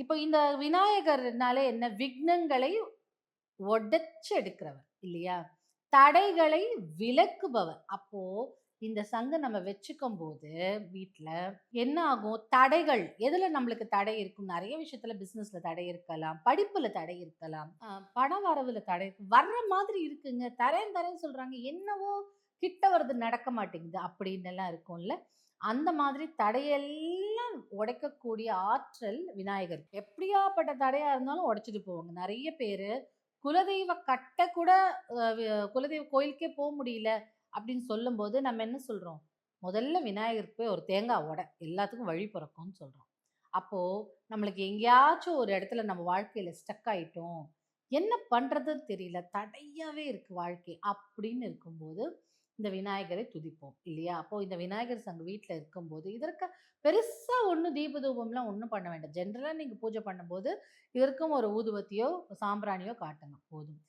இப்போ இந்த விநாயகர்னாலே என்ன? விக்னங்களை உடைச்சு எடுக்கிறவர் இல்லையா? தடைகளை விலக்குபவர். அப்போ இந்த சங்கம் நம்ம வச்சுக்கும் போது வீட்டில் என்ன ஆகும்? தடைகள். எதில் நம்மளுக்கு தடை இருக்கும்? நிறைய விஷயத்துல பிஸ்னஸில் தடை இருக்கலாம் படிப்பில் தடை இருக்கலாம் பண வரவில் தடை வர்ற மாதிரி இருக்குங்க. தரேன் தரேன் சொல்கிறாங்க என்னவோ கிட்ட வருது நடக்க மாட்டேங்குது. அப்படின்னு எல்லாம் இருக்கும்ல. அந்த மாதிரி தடையெல்லாம் உடைக்கக்கூடிய ஆற்றல் விநாயகர். எப்படியாப்பட்ட தடையா இருந்தாலும் உடைச்சிட்டு போவாங்க. நிறைய பேர் குலதெய்வ கட்ட கூட குலதெய்வ கோயிலுக்கே போக முடியல அப்படின்னு சொல்லும்போது நம்ம என்ன சொல்றோம்? முதல்ல விநாயகருக்கு போய் ஒரு தேங்காய் உடை எல்லாத்துக்கும் வழி பிறக்கும்னு சொல்றோம். அப்போ நம்மளுக்கு எங்கேயாச்சும் ஒரு இடத்துல நம்ம வாழ்க்கையில ஸ்டக் ஆயிட்டோம். என்ன பண்றதுன்னு தெரியல. தடையாவே இருக்கு வாழ்க்கை அப்படின்னு இருக்கும்போது இந்த விநாயகரை துதிப்போம் இல்லையா? அப்போ இந்த விநாயகர் சங்கம் வீட்டில் இருக்கும்போது இதற்கு பெருசாக ஒன்றும் தீப தூபம்லாம் ஒன்றும் பண்ண வேண்டாம். ஜென்ரலாக நீங்கள் பூஜை பண்ணும்போது இதற்கும் ஒரு ஊதுபத்தியோ சாம்பிராணியோ காட்டுங்க போதும்.